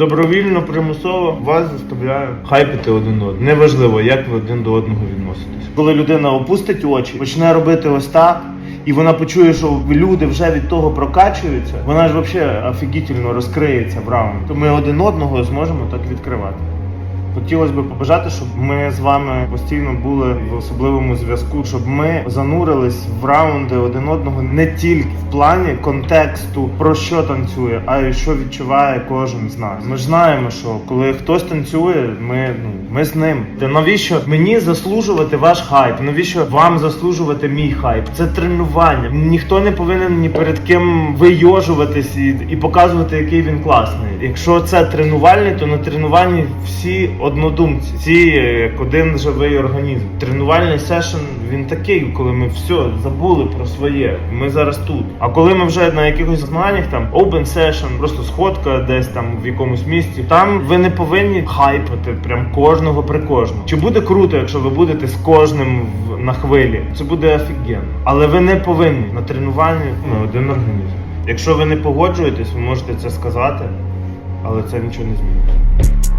Добровільно, примусово вас заставляю хайпити один одного. Неважливо, як ви один до одного відноситесь. Коли людина опустить очі, почне робити ось так. І вона почує, що люди вже від того прокачуються. Вона ж взагалі офігітельно розкриється в раунд. То ми один одного зможемо так відкривати. Хотілося б побажати, щоб ми з вами постійно були в особливому зв'язку, щоб ми занурились в раунди один одного не тільки в плані контексту про що танцює, а й що відчуває кожен з нас. Ми ж знаємо, що коли хтось танцює, ми ну ми з ним. Та навіщо мені заслужувати ваш хайп? Навіщо вам заслужувати мій хайп? Це тренування. Ніхто не повинен ні перед ким вийожуватись і, і показувати, який він класний. Якщо це тренувальний, то на тренуванні всі однодумці, всі як один живий організм. Тренувальний сешн він такий, коли ми все забули про своє. Ми зараз тут. А коли ми вже на якихось змаганнях, там open session, просто сходка десь там в якомусь місці, там ви не повинні хайпати прям кожного при кожному. Чи буде круто, якщо ви будете з кожним в- на хвилі? Це буде офігенно. Але ви не повинні на тренуванні ми один організм. Якщо ви не погоджуєтесь, ви можете це сказати, але це нічого не змінить.